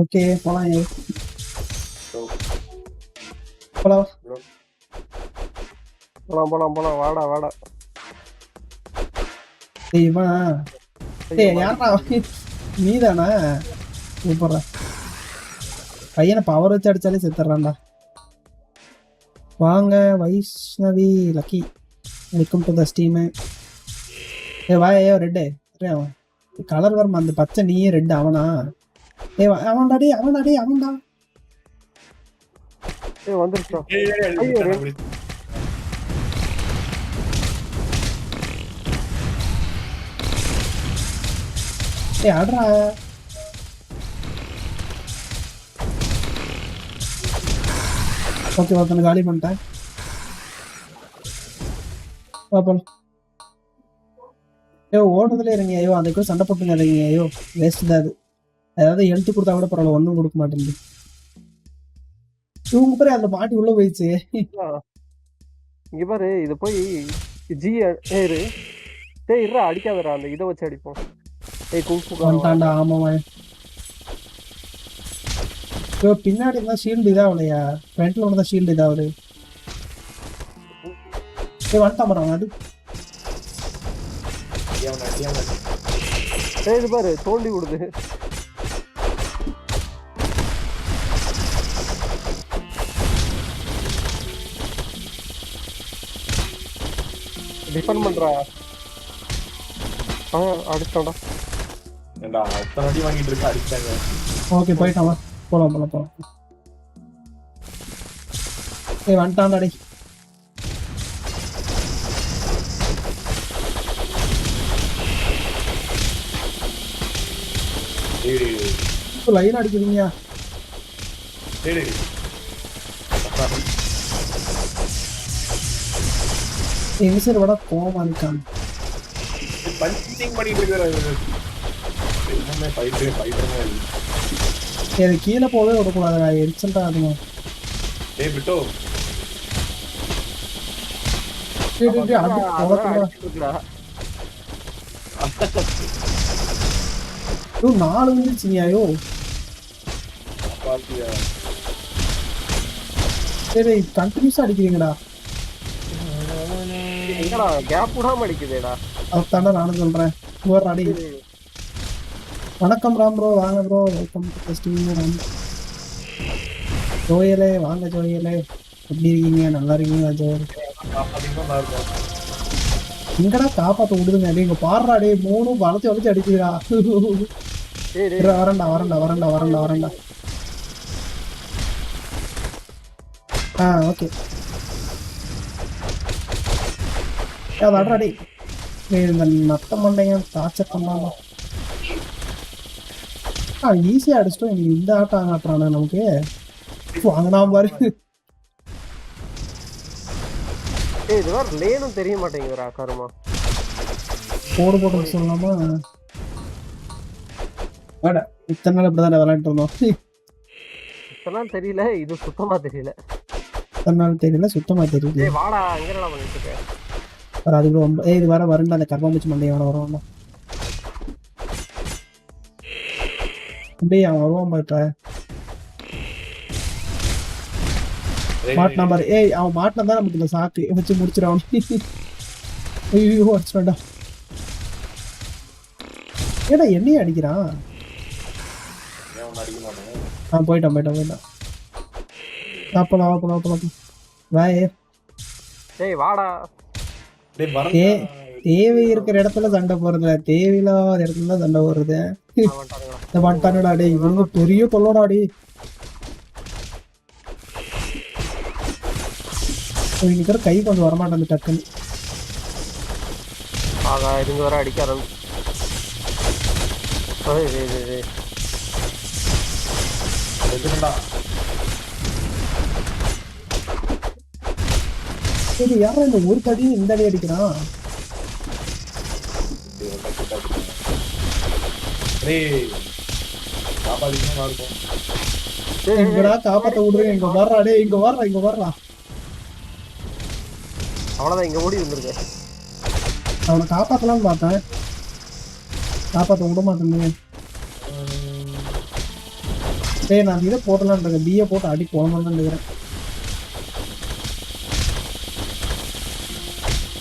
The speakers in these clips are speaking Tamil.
ஓகே போலாம் போலாம். போலாம் போலாம் போலாம். வாடா வாடா. இவன்? ஏய் யாரா நீதானா? சூப்பர்ரா பையனை பவர் வச்சு அடிச்சாலே செத்துறான்டா. வாங்க Vaishnavi lucky. Welcome to the stream ஏ வா ஏ ரெட்டு. அவன். கலர் வரும் அந்த பச்சை நீயே ரெட்டு அவனா? ஏ அவன்டா டேய் அவன்டா டேய் அவன்டா. ஏய் வந்துருச்சா ஏய், ஏய், ஏய், ஐயோ, ஆடுறா ஓகே ஒருத்தனை காலி பண்ணிட்டேன். பாப்போம் ஐயோ ஓடுறதுல இருங்க ஐயோ அதுக்கு சண்டை போட்டுங்க இருங்க ஐயோ வேஸ்ட் தான் அது. அதாவது எழுத்து கொடுத்தா கூட பரவாயில்ல ஒன்றும் கொடுக்க மாட்டேங்குது இவங்க பேர் அந்த பாட்டி உள்ள போயிடுச்சு. இங்க பாரு இது போய் ஜி ஏறு டேய் இருடா அடிக்காதடா அந்த இதை வச்சு அடிப்போம். ஏய் குங்ஃபு வந்துட்டான்டா ஆமாவா ஐயோ பின்னாடி இருந்தா ஷீல்டு இதாகலையா ஃப்ரண்ட்ல ஒன்று தான் ஷீல்டு இதாகுது ஏய் வந்துட்டான் பாரு அது. டேய் இது பாரு தோண்டி விடுது. டிஃபன் பண்றா. ஆ அடிச்சாடா ஏன்டா, அத்தனை அடி வாங்கிட்டு இருக்க, அடிச்சாங்க. ஓகே போயிட்டான் வா போலாம் போலாம் போலாம். ஏய் வந்துட்டான்டா டேய் லைன் அடிக்கிறீங்க டேய், டேய். எங்க சைடு விட கோவமா இருக்கான் punching பண்ணிட்டு இல்ல. இது கீழே போகவே விடக்கூடாதுடா. எரிச்சல்டா அதுமா டேய், பிட்டோ, டேய் டேய் டேய் அது அதான் எங்கடா கேப் விடாம அடிக்குதேடா. அதான்டா நானும் சொல்றேன். அடி. வணக்கம் ராம் ப்ரோ வாங்க bro welcome to stream Ram ஜோயலே வாங்க ஜோயலே. எப்படி இருக்கீங்க? நல்லா இருக்கீங்களா ஜோயல். எங்கடா காப்பாத்த விடுதுங்க? டேய் இங்க பாடுறா டேய் மூணு வளர்த்து வளர்த்து அடிக்குதுடா. வரேன்டா வரேன்டா வரேன்டா வரேன்டா வரேன்டா. ஆ ஓகே. அது அட்ரா டேய். டேய், இந்த நத்த மண்டையன் டார்ச்சர் பண்ணாமா. ஆ ஈஸியாக அடிச்சிட்டோம். இங்க இந்த ஆட்டம் ஆட்டுறானே நமக்கு. வாங்கினா பாரு. ஏய் இது வேற லேனும் தெரிய மாட்டேங்குதுடா கருமா. போடு போட்டு சொல்லலாமா வேட இத்தனை நாள் இப்படி தான் விளையாட்டு இருந்தோம். இதெல்லாம் தெரியல இது சுத்தமா தெரியல. இத்தனை நாள் தெரியல சுத்தமாக தெரியல. வாடா எங்கடா பண்ணிட்டு இருக்க? வர அதுக்கு ரொம்ப ஏய் இது வர வரண்டா அந்த கர்மாமூச்சி மண்டையோட வருவான் அப்படியே அவன் வருவான் பாட்ட மாட்டினா பாரு. ஏய் அவன் மாட்டினா தான் நமக்கு இந்த சாக்கு வச்சு முடிச்சிடான் ஐயோ அடிச்சுடா ஏடா என்னையும் அடிக்கிறான்? ஆ போயிட்டான் போயிட்டான் போயிட்டான். சாப்பிடலாம் அப்பலாம் அப்பலாம் வாயே. ஏய் வாடா. தேவை இருக்கிற இடத்துல சண்டை போடுறதுல தேவையில்லாத இடத்துல தான் சண்டை போடுறது. வந்துட்டானுங்கடா இந்த வந்துட்டானுடா டேய் இவனுங்க பெரிய தொல்லடா டேய். இவங்க பேர் கை கொஞ்சம் வரமாட்டேன் டக்குன்னு. ஆகா இதுங்க வர அடிக்க ஆரம்பிச்சு ஏய், ஏய், ஏய், ஏய். செத்துட்டேன்டா. சரி யாரும் இந்த ஒரு தடி இந்த அடி அடிக்கிறான் காப்பாத்த விடுறேன் இங்க வர்றா டேய் இங்க வர்றா இங்க வர்றா. அவ்வளவுதான் இங்க ஓடி வந்திருக்கு. அவனை காப்பாத்தலாம்னு பார்த்தேன். காப்பாத்த விட மாட்டேன் டேய் நான் இதை இருக்கேன். பிஏ போட்டு அடி போடணும்னு நினைக்கிறேன்.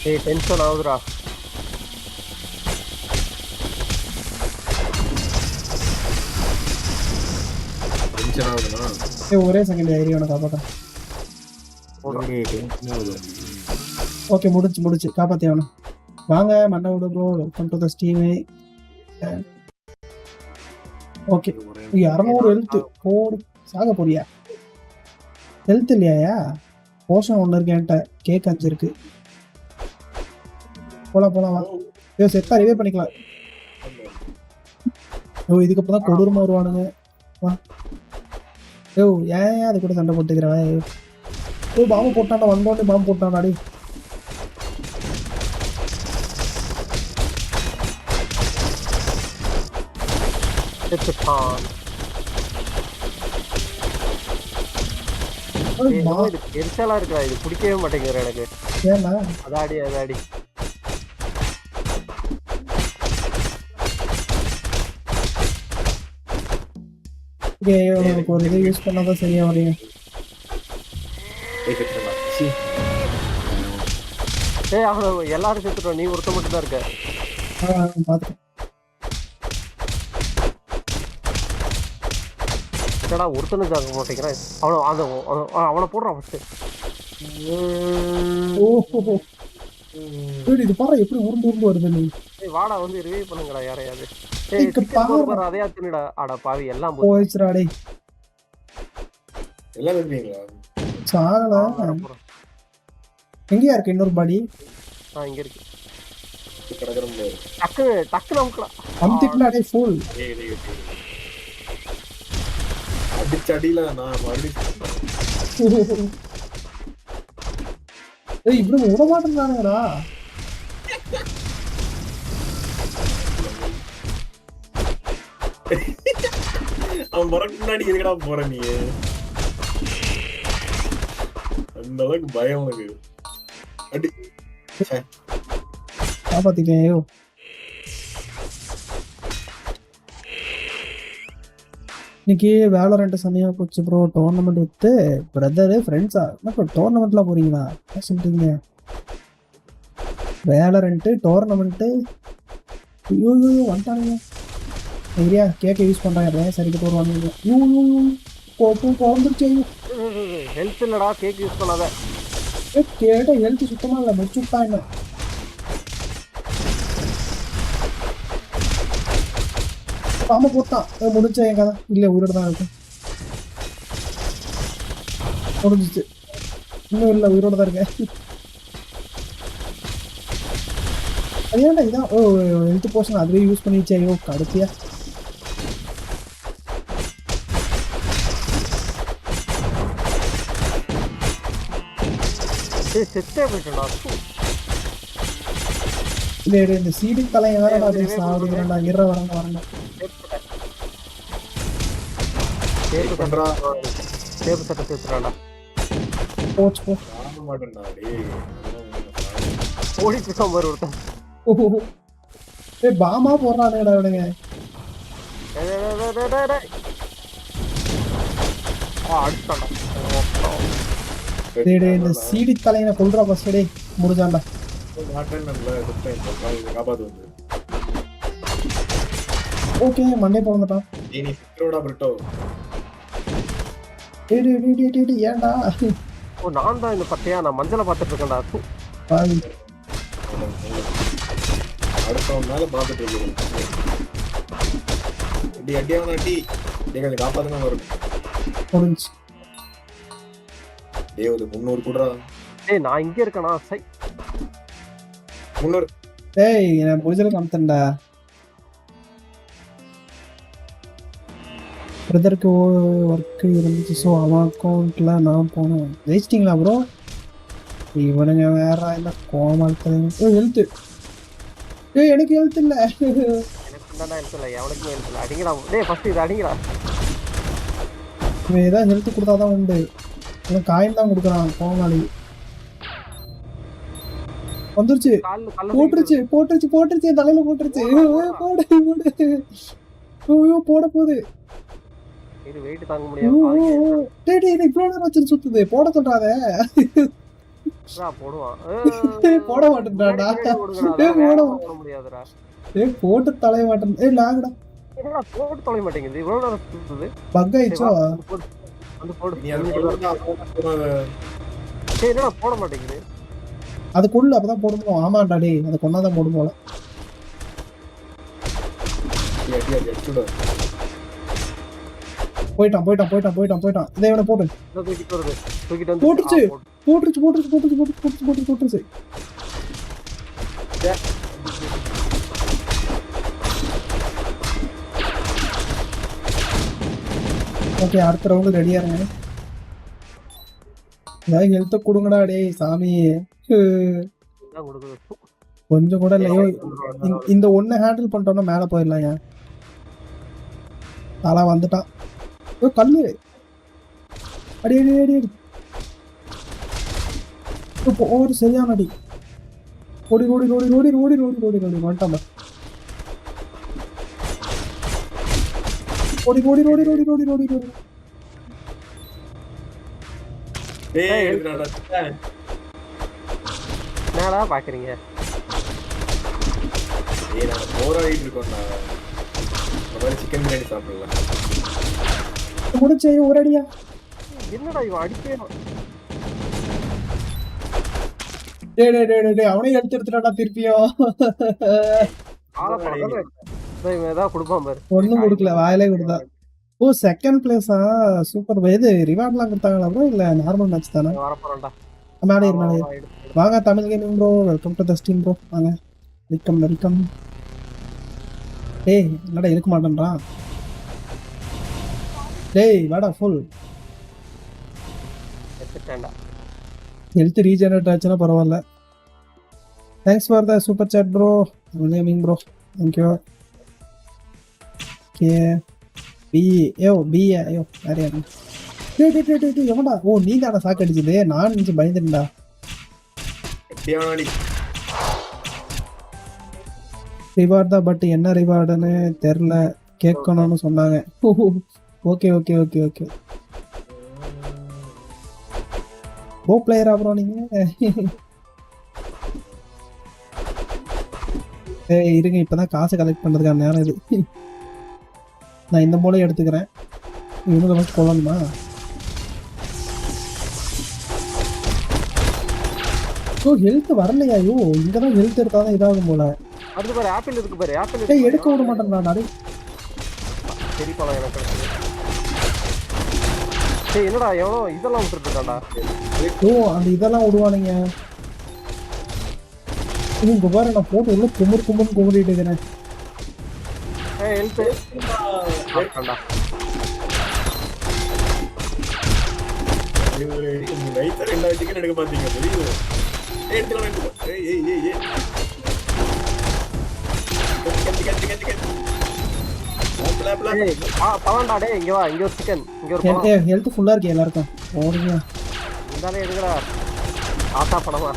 ஏய் டென்ஷன் ஆகுதுடா டென்ஷன் ஏய் ஒரே செகண்ட் டென்ஷன் ஆகுது ஓகே முடிச்சு முடிச்சு காப்பாற்றி அவனை வாங்க மண்ணை விடு bro welcome to the stream okay இரநூறு ஹெல்த்து போடு சாக போறியா ஹெல்த் இல்லையாயா போஷன் ஒன்று இருக்கு என்கிட்ட கேக் அஞ்சு இருக்கு போலாம் போலாம் வா. ஐயோ செத்தா ரிவே பண்ணிக்கலாம். ஐயோ இதுக்கப்புறம் தான் கொடூரமா வருவானுங்க. வா. ஐயோ ஏன் அது கூட சண்டை போட்டுக்கிறவன் ஐயோ. பாம்பு போட்டான்டா வந்தோடனே பாம்பு போட்டான்டா அடி செத்துட்டான் ஐயோ, ஏய், பா- என்னமோ இது எரிச்சலா இருக்குடா இது பிடிக்கவே மாட்டேங்குது எனக்கு. அதாடி அதாடி. ஓகே உனக்கு ஒரு இது யூஸ் பண்ணாதான் சரியா வரீங்க ஏய் செத்துறா சி. ஏய் அவன் எல்லாரும் செத்துட்டோம் நீ ஒருத்த மட்டும் தான் இருக்க. பார்த்துட்டேன் என்னடா ஒருத்தனும் தாக்க மாட்டேங்கிறான் அவனை அந்த அவன- போடுறான் ஃபர்ஸ்ட் ஓஹோ ஏய், இது பாரு எப்படி உருண்டு உருண்டு வருது நீ. ஏய் வாடா வந்து ரிவைவ் பண்ணுங்கடா யாரையாவது. Chicken பாரு. அதையா தின்னுடா அட பாவி எல்லாம் போச்சு. போயிடுச்சுடா டேய். எல்லாம் இருக்கீங்களா சாகல. எங்கேயா இருக்கு இன்னொரு பாடி? ஆ இங்க இருக்கு. டக்கு டக்கு நமக்குடா அமுத்திட்டுடா டேய் ஃபுல் டேய், டேய், டேய். அடிச்ச அடியில நான் மறுபடியும் ஏய் இப்படி விட மாட்டேங்கிறானுங்கடா அவன் வரக்கு முன்னாடி எதுக்கடா போற நீ? அந்த அளவுக்கு பயம் உனக்கு. அடி. ச்சே. ஐயோ. இன்னைக்கு வேலை ரெண்டு சமயம் போச்சு ப்ரோ டோர்னமெண்ட் வித்து பிரதரு ஃப்ரெண்ட்ஸா என்ன ப்ரோ டோர்னமெண்ட்லாம் போறீங்களா? என்ன சொல்றீங்க? வேலை ரெண்டு டோர்னமெண்ட்டு ஐயோ ஐயோ ஐயோ, கேக்க யூஸ் பண்றாங்க. சரிக்கு போடுவாங்க. போ பிறந்துருச்சு ஹெல்த் இல்லடா கேக் யூஸ் பண்ணாத? கேட்ட ஹெல்த் சுத்தமா இல்லை முடிச்சு விட்டா என்ன? பாம்பு போட்டான் முடிஞ்ச என் கதை? இல்லை உயிரோட தான் இருக்கும் முடிஞ்சிச்சு. இன்னும் இல்லை உயிரோட தான் இருக்கேன். அது இதான்? ஓ ஹெல்த் போர்ஷன் அதுவே யூஸ் பண்ணிச்சே ஐயோ கடுத்தியா ஏய் செத்தே. இல்லை இல்லை, இந்த சீடிங் தலையை வேற நான் சாப்பிடுறேன்டா இற வரங்க வரங்க. சேப்பு பண்றா சேப்பு சட்டை சேர்த்துறான்டா போச்சு போ மாட்டேன்டா டேய் ஓடி போயிட்டான் பாரு ஒருத்தன் ஏய் பாமா போடுறானுங்கடா இவனுங்க டேய், டேய், டேய், டேய், டேய், டேய். ஆ அடிச்சிட்டான்டா டேய் டேய் இந்த சீடி தலையனை கொல்றா ஃபர்ஸ்ட் டேய் முடிஞ்சான்டா ஓகே மண்டே பிறந்துட்டான் நீ நீ சிக்கரோட பிரிட்டோ டேய் டேய் டேய் ஏன்டா? ஓ நான் தான் இந்த பட்டையா? நான் மஞ்சளை பார்த்துட்டு இருக்கேன்டா. பாவி. அடுத்தவன் மேல பாத்துட்டு இருக்கு அடி அடியாவன அடி. டேய் கொஞ்சம் காப்பாத்துனா வரும் முடிஞ்சு டேய் ஒரு முந்நூறு கூடா டேய் நான் இங்க இருக்கேனா? சை. முந்நூறு. டேய் நான் முடிஞ்சளவுக்கு அமுத்தன்டா. பிரதருக்கு ஒர்க்கு இருந்துச்சு. ஸோ அவன் அக்கௌண்ட்ல நான் போனேன். ஜெயிச்சிட்டிங்களா ப்ரோ இவனுங்க வேற என்ன கோமாளத்தில் ஏய் ஹெல்த்து ஏய் எனக்கு ஹெல்த் இல்லை. எனக்கு அடிங்கடா. டேய் ஃபர்ஸ்ட் இது அடிங்கடா. ஏதாவது ஹெல்த் கொடுத்தா தான் உண்டு. இவன் காயின் தான் கொடுக்குறான் கோமாளி. வந்துருச்சு. கால்ல கல்ல போட்டுருச்சு போட்டுருச்சு போட்டுருச்சு என் தலையில போட்டுருச்சு. போடு போடு. ஐயோ போட போகுது. இது வெயிட் தாங்க முடியாது ஓ, ஓ. டேய், டேய், டேய், இவ்வளவு நேரம் வச்சுட்டு சுத்துது. போட சொல்றாத. போட டேய், முடியாதுடா. ஏய் போட்டு தலைய மாட்டேன். ஏய் லாகுடா. போட்டு தொலை மாட்டேங்குது. இவ்வளவு நேரம் சுத்துது. பக் ஆயிடுச்சோ வந்து என்னடா போட மாட்டேங்குது? அதுக்குள்ள அப்பதான் போடுமோ? ஆமாண்டா டே அதை கொண்டாதான் போடும்? போல போயிட்டான் போயிட்டான் போயிட்டான் போயிட்டான் போயிட்டான். இதை இவனை போட்டு. போட்டுருச்சு. போட்டுருச்சு போட்டுருச்சு போட்டுருச்சு போட்டுருச்சு போட்டுருச்சு போட்டுருச்சு ஓகே அடுத்த ரவுண்டு ரெடியா இருங்க ஏதாவது ஹெல்த்தை கொடுங்கடா டேய் சாமி கொஞ்சம் கூட இல்லையோ இந்த- இந்த ஹேண்டில் பண்ணிட்டோம்னா மேல போயிடலாம் ஏன் தலா வந்துட்டான் ஐயோ கல்லு அடி அடி அடி அடி இப்போ ஒரு சரியான அடி ஓடி ஓடி ஓடி ஓடி ஓடி ஓடி ஓடி ஓடி வந்துட்டான் ஓடி ஓடி ஓடி ஓடி ஓடி ஓடி ஓடி எடுத்துடாடா. என்னடா பாக்குறீங்க ஏய், நாங்க போராடிட்டு. இந்த மாதிரி chicken பிரியாணி சாப்பிடலாம். முடிச்சே ஒரு அடியா என்னடா இவன் அடிக்கவே டே டே டே டே அவனையும் எடுத்து எடுத்துட்டாடா திருப்பியும் ஆளை பழக்கமே இவன் ஏதாவது கொடுப்பான் பாரு. ஒண்ணும் கொடுக்கல வாயிலே கொடுத்தா. ஓ செகண்ட் பிளேஸா சூப்பர் இது ரிவார்ட்லாம் கொடுத்தாங்களா ப்ரோ இல்ல நார்மல் மேட்ச் தானே? வரப்போறான்டா. மேலே மேலே. வாங்க Tamil gaming bro welcome to the stream bro வாங்க. வெல்கம் வெல்கம் டேய் என்னடா இருக்க மாட்டேன்றான் டேய் வாடா ஃபுல் ஹெல்த் ரீஜெனரேட் ஆச்சுன்னா பரவாயில்ல. Thanks for the super chat bro gaming bro thank you okay B ஏோ பி ஐயோ வேற யாரு? டேய் டேய், டேய் டேய் எவன்டா? ஓ நீ தானே சாக்கு அடிச்சது. நான் நினைச்சு பயந்துட்டேன்டா. ரிவார்ட் தான் பட் என்ன ரிவார்டுன்னு தெரில கேட்கணும்னு சொன்னாங்க. Okay okay okay okay. Bro player அப்புறம் நீங்க? ஏய் இருங்க இப்பதான் காசு கலெக்ட் பண்றதுக்கான நேரம் இது. நான் இந்த மூலையை எடுத்துக்கிறேன். இவங்க ஃபஸ்ட் கொள்ளணுமா ஓ ஹெல்த் வரலையா? ஐயோ இங்க தான் ஹெல்த் எடுத்தாதான் இதாகும் போல. அது பாரு ஆப்பிள் இருக்கு பாரு ஆப்பிள் ஏய் எடுக்க விட மாட்டேன் நான் சரி பழம் எனக்கு கிடைச்சது. சரி என்னடா எவ்வளோ இதெல்லாம் விட்டுட்டு இருக்கான்டா ஓ அந்த இதெல்லாம் விடுவானுங்க. இது இங்க பாரு நான் போட்டு உள்ள குமுறு குமுறு குமுறிட்டு இருக்கிறேன். ஏய் ஹெல்த் ஆண்டாண்டா இது ஒரு நீ night ஆ ரெண்டாவது chicken எடுக்க பார்த்தீங்க, தெரியுது? ஏய், எடுத்துக்கலாம், எடுத்துக்கலாம். ஏய், ஏய். கத்தி, கத்தி, கத்தி, கத்தி. டேய் இங்க வா இங்க ஒரு சிக்கன் இங்க ஒரு ஹெல்த் ஃபுல்லா இருக்கு எல்லாருக்கும். ஓடுங்க. இந்தாலே எடுக்கடா. ஆத்தா பழமா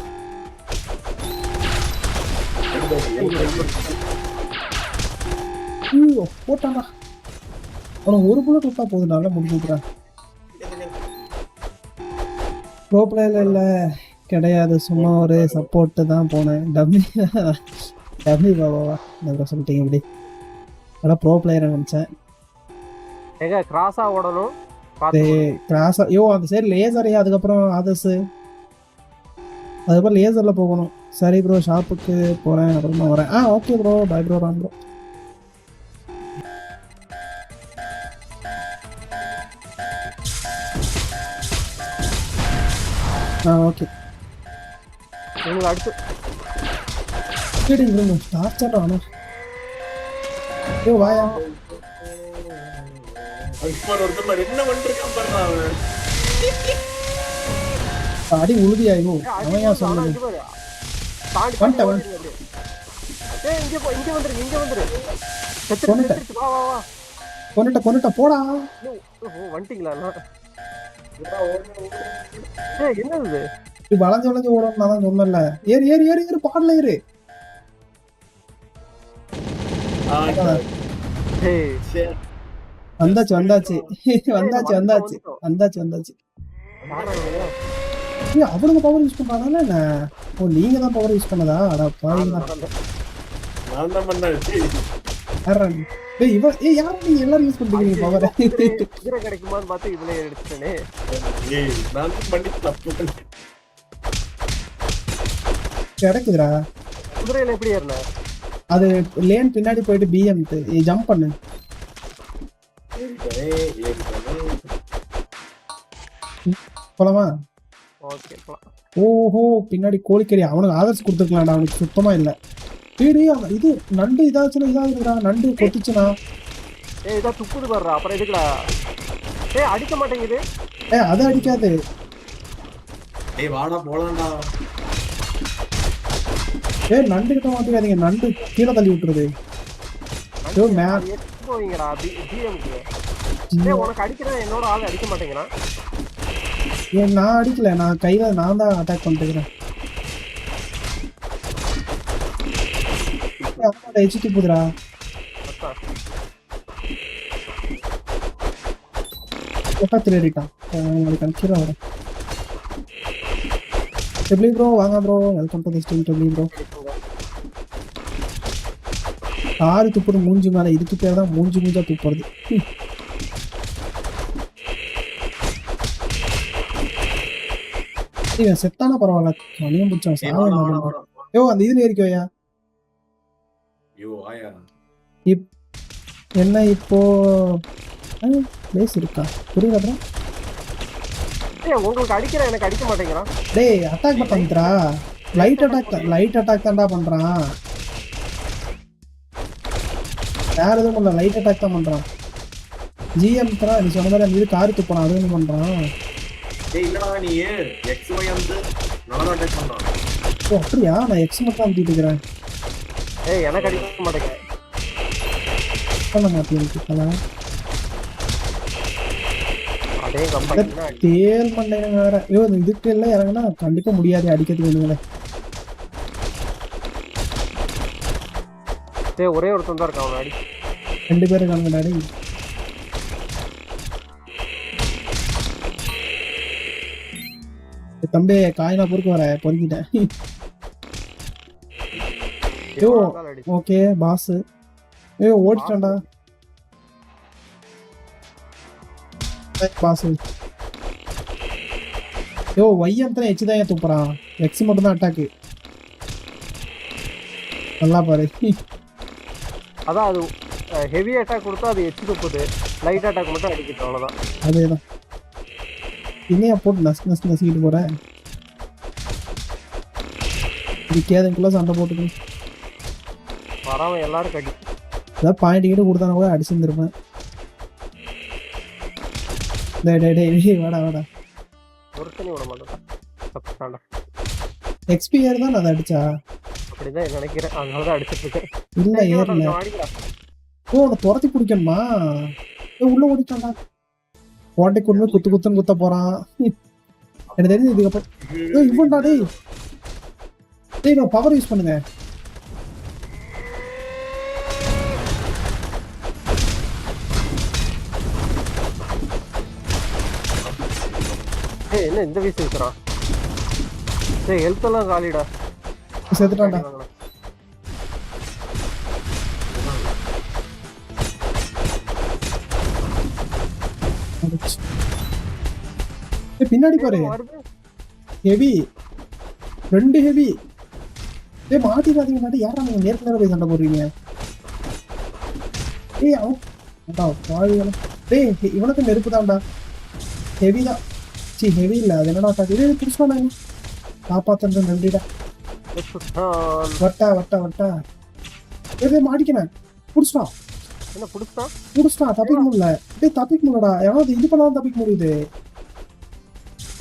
ஐயோ போட்டான்டா. அவனுக்கு ஒரு புல்லட் விட்டா போதும் நல்லா முடிஞ்சுக்கிறான் ப்ரோ பிளேயர்ல இல்ல கிடையாது. சும்மா ஒரு சப்போர்ட் தான் போனேன். டம்மி டம்மி பாபாவா இந்த சொல்லிட்டீங்க இப்படி. அதான் ப்ரோ பிளேயர் நினைச்சேன். எங்க கிராஸா ஓடணும்? பார்த்து டேய் கிராஸா ஐயோ அந்த சைடு லேசரையா அதுக்கப்புறம் அதர்ஸ் அதுக்கப்புறம் லேசர்ல போகணும். சரி ப்ரோ ஷாப்புக்கு போறேன் அப்புறமா வரேன். ஆ okay bro bye bro Ram bro ஆ ஓகே உங்களுக்கு அடுத்து. கேடி விழுங்க லாஸ்டாக ஆனால் ஏ வாயா. என்ன பண்ணிருக்கான் அடி உறுதியாயிரும் அவன் ஏன் சொல்லுங்க வந்துட்டேன் வந்துட்டேன் இங்க இங்க வந்துரு இங்க வந்துரு. கொண்டுட்டேன் கொண்டுட்டேன் போடா. வந்துட்டீங்களா என்னது? வளைஞ்சு வளைஞ்சு ஓடணும் நான் தான் ஏறு ஏறு ஏறு ஏறு பாடல ஏறு. வந்தாச்சு வந்தாச்சு. வந்தாச்சு வந்தாச்சு. வந்தாச்சு வந்தாச்சு? ஏய், அவனுங்க பவர் யூஸ் பண்றாங்களா என்ன? ஓ நீங்க தான் பவர் யூஸ் பண்ணதா? அட பாருங்க நான் தான் பண்ணேன். சீ. டேய் இவ ஏய் யார் நீங்க எல்லாரும் யூஸ் பண்றீங்க பவர் குதிரை கிடைக்குமான்னு பார்த்து இதுல எடுத்துட்டேனே. ஏய் நான் பண்ணி தப்பு. கிடைக்குதுடா. குதிரையில எப்படி ஏறின? அது லேன் பின்னாடி போயிட்டு பிஎம் ஜம்ப் பண்ணு. போலாமா? ஓகே போலாம். ஓஹோ பின்னாடி கோழிக்கறி. அவனுக்கு ஆதர்ஸ் கொடுத்துருக்கலாம்டா. அவனுக்கு சுத்தமா இல்ல. அவன் இது நண்டு இதாச்சுன்னா இதாகுதுடா. நண்டு கொத்துச்சுனா ஏய் இதா துப்புது பாடுறா அப்புறம் எதுக்குடா? ஏய் அடிக்க மாட்டேங்குது. ஏ அது அடிக்காது. ஏய் வாடா போலாம்டா. ஏ நண்டு கிட்ட மாட்டிக்காதீங்க. நண்டு கீழே தள்ளி விட்டுருது. ஐயோ, மே- அது எடுத்து போவீங்கடா ஜிஎம்க்கு ஏய் உனக்கு அடிக்கிறேன் என்னோட ஆள் அடிக்க மாட்டேங்கிறான். ஏன் நான் அடிக்கல. நான் கையில நான் தான் அட்டாக் பண்ணிட்டுக்கிறேன் எச்சிட்டு போகுதுடா அதான் பக்கத்தில் ஏறிட்டான் உங்களுக்கு கீழே வரேன் டெப்ளி ப்ரோ வாங்க bro welcome to the stream டெப்ளி bro ஆறு துப்புடு மூஞ்சி மேலே இதுக்கு பேர் தான் மூஞ்சி மூஞ்சா துப்புறது. இவன் செத்தானா பரவாயில்ல மணியம் பிடிச்சான். யோ அந்த இதுல ஏறிக்கோயா ஐயோ ஆயா என்ன இப்போ? பிளேஸ் இருக்கா புரியல அப்புறம் ஏய் உங்களுக்கு அடிக்கிறேன் எனக்கு அடிக்க மாட்டேங்கிறான் டேய் அட்டாக் பண்ணிட்டுறா லைட் அட்டாக் லைட் அட்டாக் தான்டா பண்றான் வேற எதுவும் இல்ல லைட் அட்டாக் தான் பண்றான் ஜிஎம் தான் நீ சொன்ன மாதிரி அந்த இது காரு துப்பான் அது ஒன்று பண்றான் ஏய் இல்லடா நீ எக்ஸ் ஒய் வந்து அட்டாக் பண்ணான் ஓ அப்படியா? நான் எக்ஸ் மட்டும் அமுத்திட்டு இருக்கிறேன் ஏய் எனக்கு அடிக்க மாட்டேங்கிறேன் பண்ண மாட்டேன் அதே தேர் பண்ணேங்க வேற. ஐயோ இதுக்கு எல்லாம் இறங்குனா கண்டிப்பா முடியாது அடிக்கிறதுக்கு வேணுங்களே ஏய் ஒரே ஒருத்தன் தான் இருக்கான் அடி? ரெண்டு பேரும் இருக்காங்க டாடி. தம்பி காயினா பொறுக்க வர பொறுக்கிட்டேன். ஓகே. பாஸ் ஏய் ஓடிட்டான்டா பாஸ் யோ ஒய்யன் எச்சு தான் ஏன் துப்புறான்? எக்ஸ் மட்டும் தான் அட்டாக்கு நல்லா பாரு. அதான் அது ஹெவி அட்டாக் கொடுத்தா அது எச்சு துப்புது. லைட் அட்டாக் மட்டும் அடிக்கிட்டு அவ்வளவுதான். அதேதான். இன்னையா போட்டு நசு நசு நசுக்கிட்டு போறேன். இதுக்கேதுக்குள்ள சண்டை போட்டுக்கணும். வரவன் எல்லாரும் கடி ஏதாவது பாயிண்ட் கிட்ட கொடுத்தானா கூட அடிச்சிருந்துருப்பேன் டேய் டேய் டேய் டேய், வாடா வாடா. ஒருத்தனையும் விட மாட்டான். தப்புதான்டா எக்ஸ்பி ஏர் தான் அதை அடிச்சா? அப்படிதான் நினைக்கிறேன். அதனாலதான் அடிச்சிட்டு இருக்கேன். இல்ல அடிக்கிறா. ஓ உன்னை துரத்தி பிடிக்கணுமா? உள்ள ஓடிட்டான்டா. கோட்டை கொண்டு போய் குத்து குத்துன்னு குத்த போறான். எனக்கு தெரிஞ்சு இதுக்கப்புறம் இவன்டா டேய். டேய் நான் பவர் யூஸ் பண்ணுங்க. என்ன இந்த வீசு வீசுறான் ஏய் ஹெல்த் எல்லாம் காலிடா. செத்துட்டான்டா. பின்னாடி பாரு. ஹெவி ரெண்டு ஹெவி ஏய் மாட்டிடாதீங்க மாட்டி. யாரா நீங்க? நேருக்கு நேரம் போய் சண்டை போடுறீங்க? ஏய் அவன் பாவிகளா டேய் இவனுக்கு நெருப்பு தான்டா. ஹெவி தான். சி ஹெவி இல்ல அது என்னடா இது புடிச்சுடா காப்பாத்துறது நன்றிடா சுட்டான். வட்டா வட்டா வட்டா. ஏதே மாட்டிக்கினேன் புடிச்சிட்டா. என்ன புடிச்சா புடிச்சிட்டா தப்பிக்க முடியல டேய் தப்பிக்க முடியலடா எவனாவது இது பண்ணாலும் தப்பிக்க முடியுது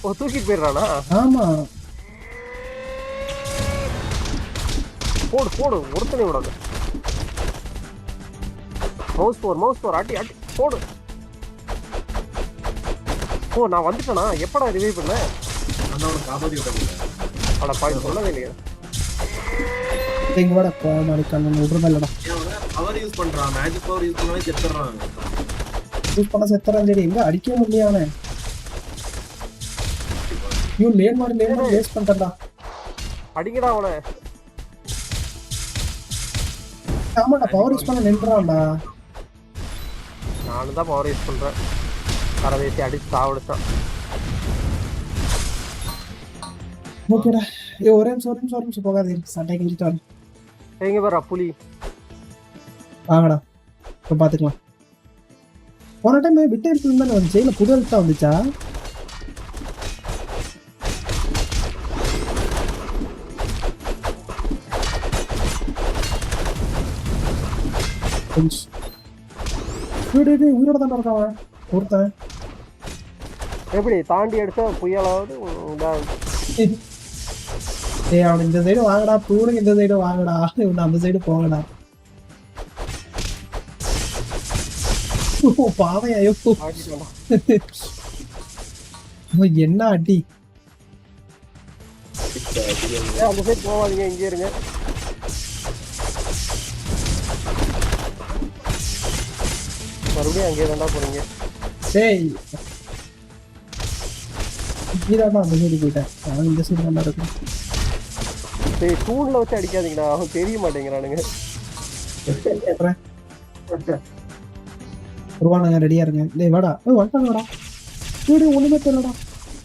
ஓ தூக்கிட்டு போயிடுறானா? ஆமா. போடு போடு. ஒருத்தனை விடாது. மவுஸ் போர் மவுஸ் போர் அடி அடி. போடு. ஓ நான் வந்துட்டேனா? எப்படா ரிவைவ் பண்ண? நான் அவனை காப்பாத்தி விட்டேன். அட பாய் சொல்லவே இல்லையா. எங்க வாடா கோமாளி கண்ணன் விடுறதா இல்லடா பவர் யூஸ் பண்றான்? மேஜிக் பவர் யூஸ் பண்ணாலே செத்துறான். யூஸ் பண்ண செத்துறான் சரி எங்க அடிக்கவே முடியல அவனை. ஐயோ லேன் மாதிரி லேன் மாதிரி வேஸ்ட் பண்ணிட்டா அடிக்கடா அவனை. ஆமாடா பவர் யூஸ் பண்ண நின்றான்டா. நானும் தான் பவர் யூஸ் பண்றேன். கரவேசி அடிச்சு சாவடிச்சான் ஓகேடா ஐயோ ஒரே நிமிஷம் ஒரு நிமிஷம் ஒரு நிமிஷம் போகாது. சண்டை கிஞ்சிட்டு வரேன் எங்க பாரு புலி. வாங்கடா. இப்போ பார்த்துக்கலாம் போன டைம் விட்டு எடுத்து தானே வந்துச்சு இல்லை புது எழுத்தா வந்துச்சா? உயிரோட தான் இருக்கான். ஒருத்தன். எப்படி தாண்டி அடிச்சா புயலாவது ஏய் அவன் இந்த சைடு வாங்கடா பூனுக்கு இந்த சைடு வாங்கடா இவன் அந்த சைடு ஆடிட்டான்டா. அவன் என்ன அடி? அந்த சைடு போவாதீங்க இங்கே இருங்க. மறுபடியும் அங்கேயே தாண்டா போறீங்க டேய் நீதாண்டா அந்த சைடு போயிட்டேன். அவன் இந்த சைடு தான் இருக்கும் டேய் தூண்ல வச்சு அடிக்காதீங்கடா. அவன் தெரிய மாட்டேங்கிறானுங்க. உருவானுங்க ரெடியா இருங்க. டேய் வாடா. ஏய் வந்துட்டாங்கடா வீடு. ஒண்ணுமே தெரியலடா.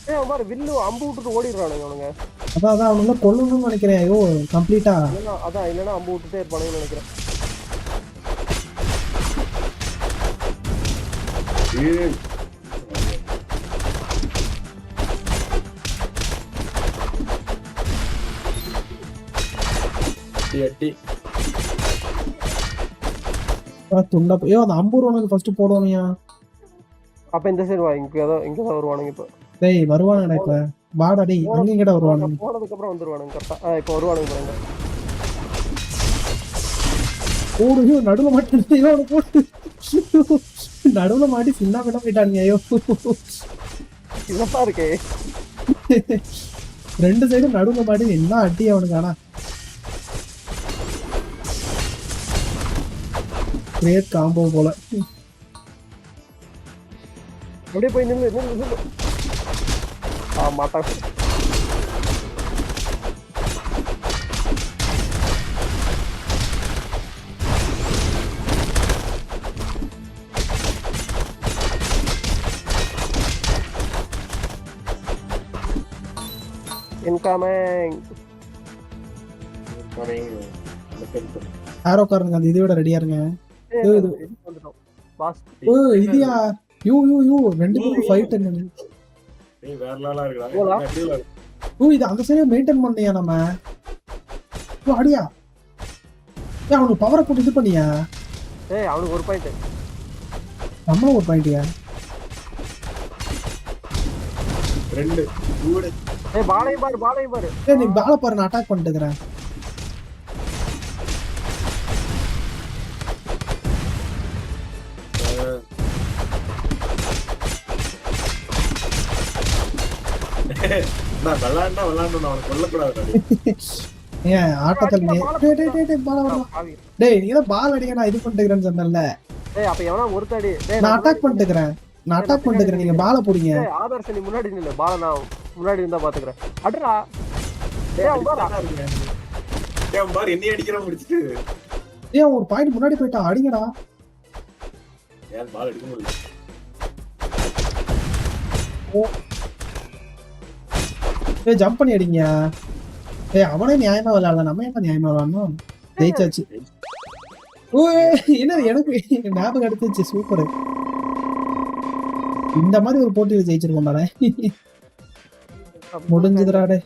ஏய் அவன் பாரு வில்லு அம்பு விட்டுட்டு ஓடிடுறானுங்க அவனுங்க. அதான் அதான் அவனுங்க கொல்லணும்னு நினைக்கிறேன். ஐயோ கம்ப்ளீட்டா அதான் இல்லைன்னா அம்பு விட்டுட்டே இருப்பானுங்கன்னு நினைக்கிறேன். ஏய். அடி. துண்டா ஐயோ அந்த அம்பூர் உனக்கு ஃபர்ஸ்ட் போடுவானியா அப்ப இந்த சைடு வா? இங்க தான் இங்க தான் வருவானுங்க இப்போ. டேய் வருவானுங்கடா இப்ப. வாடா டேய் அங்க எங்கடா வருவானுங்க? போனதுக்கு அப்புறம் வந்துருவானுங்க கரெக்டா ஆ. இப்போ வருவானுங்க பாருங்க. போடு ஐயோ நடுவுல மாட்டி ஐயோ அவனை போடு. நடுவுல மாட்டி சின்ன பின்ன போயிட்டானுங்க ஐயோ. இதெல்லாம் இருக்கே. ரெண்டு சைடும் நடுவுல மாட்டி என்ன அடி அவனுக்கு ஆனா? கிரேட் காம்போ போல அப்படியே போய் நில்லு நில்லு ஆ மாட்டான் இன்கமிங். Looking. ஆரோ காரனுங்க அந்த இதோட ரெடியா இருங்க ஏய், இது- வந்துட்டோம். பாஸ் ஓ இதுயா யூ யூ யூ ரெண்டு பேரும் ஃபைட் ஏய், வேற இருக்குடா. ஓ இது அந்த சைடே மெயின்டைன் பண்ணியா நம்ம? ஓ அடியா. ஏன் அவனுக்கு பவரை போட்டு இது பண்ணியா? ஏய் அவனுக்கு ஒரு பாயிண்ட் நம்மளும் ஒரு பாயிண்டியா ரெண்டு. ஏய் பாலையும் பாரு பாலையும் பாரு. ஏய் நீ பால பாரு நான் அட்டாக் பண்ணிட்டு நான் விளையாண்டா விளையாண்டணும் அவனை கொல்லக்கூடாது ஏன் ஆட்டத்தில் டேய் டேய் டேய் டேய் பால வரலாம். டேய் நீ தான் பால் அடிக்க நான் இது பண்ணிட்டுக்கிறேன்னு சொன்னேன்ல. ஏய் அப்ப எவனா ஒருத்தடி டேய் நான் அட்டாக் பண்ணிட்டுக்கிறேன். நான் அட்டாக் பண்ணிட்டுக்கிறேன். நீங்க பால போடுங்க. ஆதர்ஷ் நீ முன்னாடி நில்லு. பால நான் முன்னாடி இருந்தா பாத்துக்கிறேன். ஏன் பாரு என்னைய அடிக்கிறான் முடிச்சிட்டு. ஏன் ஒரு பாயிண்ட் முன்னாடி போயிட்டா. அடிங்கடா. ஏன் பால் அடிக்க முடியல? ஏய் ஜம்ப் பண்ணி அடிங்க ஏய் அவனே நியாயமா விளையாடல நம்ம என்ன நியாயமா விளையாடணும்? ஜெயிச்சாச்சு. ஓ என்ன எனக்கு ஞாபகம் எடுத்துச்சு. சூப்பர் இந்த மாதிரி ஒரு போட்டியில் ஜெயிச்சிருக்கோம் தானே முடிஞ்சதுடா டே